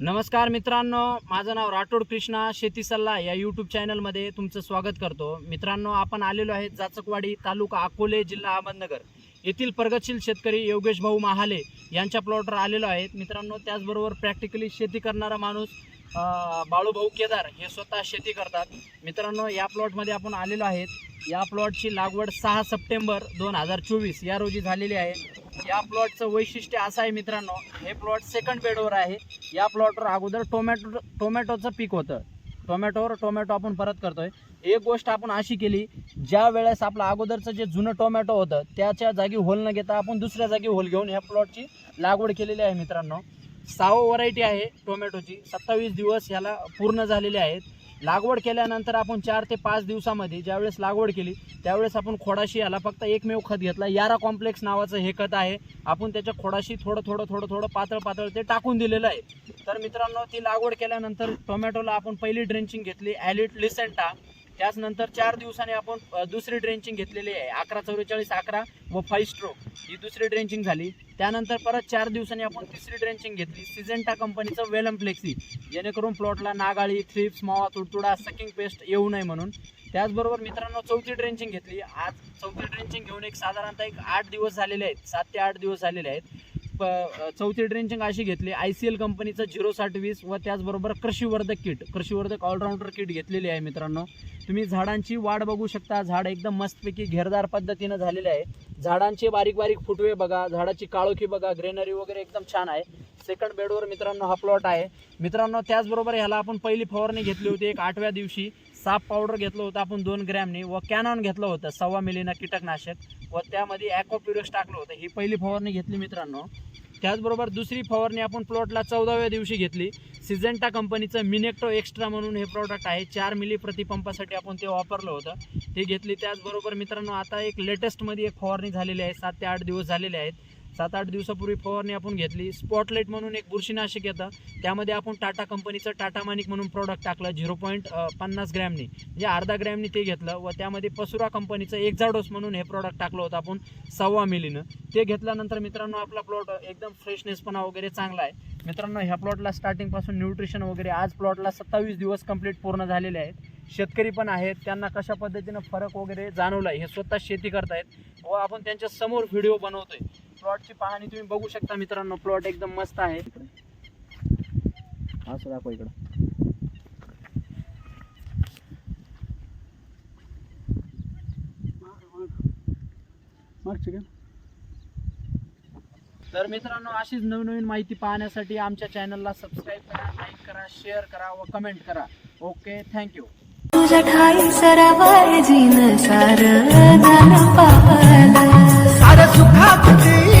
नमस्कार मित्रांनो माझं नाव राठोड कृष्णा शेती सल्ला या यूट्यूब चॅनलमध्ये तुमचं स्वागत करतो. मित्रांनो आपण आलेलो आहे जाचकवाडी तालुका अकोले जिल्हा अहमदनगर. येथील प्रगतशील शेतकरी योगेश भाऊ महाले यांच्या प्लॉटवर आलेलो आहेत. मित्रांनो त्याचबरोबर प्रॅक्टिकली शेती करणारा माणूस बाळूभाऊ केदार हे स्वतः शेती करतात. मित्रांनो या प्लॉटमध्ये आपण आलेलो आहेत. या प्लॉटची लागवड सहा सप्टेंबर दोन हजार चोवीस या रोजी झालेली आहे. या प्लॉटचं वैशिष्ट्य असं आहे मित्रांनो हे प्लॉट सेकंड बेडवर आहे. या प्लॉटवर अगोदर टोमॅटो टोमॅटोचं पीक होतं. टोमॅटोवर टोमॅटो आपण परत करतोय. एक गोष्ट आपण अशी केली ज्या वेळेस आपलं अगोदरचं जे जुनं टोमॅटो होतं त्याच्या जागी होल न घेता आपण दुसऱ्या जागी होल घेऊन ह्या प्लॉटची लागवड केलेली आहे मित्रांनो. सावं व्हरायटी आहे टोमॅटोची सत्तावीस दिवस ह्याला पूर्ण झालेले आहेत. लागवड केल्यानंतर आपण चार ते पाच दिवसामध्ये ज्यावेळेस लागवड केली त्यावेळेस आपण खोडाशी याला फक्त एकमेव खत घेतला. यारा कॉम्प्लेक्स नावाचं हे खत आहे. आपण त्याच्या खोडाशी थोडं थोडं थोडं थोडं पातळ पातळ ते टाकून दिलेलं आहे. तर मित्रांनो ती लागवड केल्यानंतर टोमॅटोला आपण पहिली ड्रेंचिंग घेतली. ॲलिट लिसेंटा. त्याचनंतर चार दिवसांनी आपण दुसरी ड्रेंचिंग घेतलेली आहे. अकरा चव्वेचाळीस अकरा व फाईव्ह स्ट्रोक ही दुसरी ड्रेंचिंग झाली. त्यानंतर परत चार दिवसांनी आपण तिसरी ड्रेंचिंग घेतली. सिजेंटा कंपनीचं वेलम फ्लेक्सी जेणेकरून प्लॉटला नागाळी थ्रिप्स मावा तुडतुडा सकिंग पेस्ट येऊ नये म्हणून. त्याचबरोबर मित्रांनो चौथी ड्रेंचिंग घेतली. आज चौथी ड्रेंचिंग घेऊन एक साधारणतः एक आठ दिवस झालेले आहेत. सात ते आठ दिवस झालेले आहेत. चौथी ड्रेंचिंग अशी घेतली. आय सी एल कंपनीचं झिरो साठ वीस व त्याचबरोबर कृषीवर्धक किट कृषीवर्धक ऑलराऊंडर किट घेतलेली आहे मित्रांनो. तुम्ही झाडांची वाढ बघू शकता. झाड एकदम मस्तपैकी घेरदार पद्धतीनं झालेले आहे. झाडांचे बारीक बारीक फुटवे बघा. झाडाची काळोखी बघा. ग्रेनरी वगैरे एकदम छान आहे. सेकंड बेडवर मित्रांनो हा प्लॉट आहे. मित्रांनो त्याचबरोबर ह्याला आपण पहिली फवारणी घेतली होती. एक आठव्या दिवशी साप पावडर घेतलं होतं आपण दोन ग्रॅमनी व कॅनॉन घेतलं होतं. सव्वा मिलीनं कीटकनाशक व त्यामध्ये ॲकोपिरस टाकलं होतं. ही पहिली फवारणी घेतली मित्रांनो. त्याचबरोबर दुसरी फवारणी आपण प्लॉटला चौदाव्या दिवशी घेतली. सिजेंटा कंपनीचं मिनेक्टो एक्स्ट्रा म्हणून हे प्रॉडक्ट आहे. चार मिली प्रतिपंपासाठी आपण ते वापरलं होतं. ते घेतली. त्याचबरोबर मित्रांनो आता एक लेटेस्टमध्ये एक फवारणी झालेली आहे. सात ते आठ दिवस झालेले आहेत. सात आठ दिवसापूर्वी फवारणी आपण घेतली. स्पॉटलाईट म्हणून एक बुरशीनाशक येतं. त्यामध्ये आपण टाटा कंपनीचं टाटा मानिक म्हणून प्रॉडक्ट टाकलं झिरो पॉईंट पन्नास ग्रॅमनी. म्हणजे अर्धा ग्रॅमनी ते घेतलं व त्यामध्ये पसुरा कंपनीचं एक्झाडोस म्हणून हे प्रॉडक्ट टाकलं होतं आपण सव्वा मिलीनं. ते घेतल्यानंतर मित्रांनो आपला प्लॉट एकदम फ्रेशनेसपणा वगैरे चांगला आहे. मित्रांनो ह्या प्लॉटला स्टार्टिंगपासून न्यूट्रिशन वगैरे आज प्लॉटला सत्तावीस दिवस कंप्लीट पूर्ण झालेले आहेत. शेतकरी पण आहेत. त्यांना कशा पद्धतीनं फरक वगैरे जाणवला आहे हे स्वतः शेती करतायत व आपण त्यांच्यासमोर व्हिडिओ बनवतोय. प्लॉटची पाहणी तुम्ही बघू शकता मित्रांनो प्लॉट एकदम मस्त आहे. असं दाखवा इकडं. तर मित्रांनो अशीच नवीन नवीन माहिती पाहण्यासाठी आमच्या चॅनलला सबस्क्राईब करा लाईक करा शेअर करा व कमेंट करा. ओके थँक्यू तुझ्या ठाई सरावाय जीन सार दान पावला. सार सुखात ती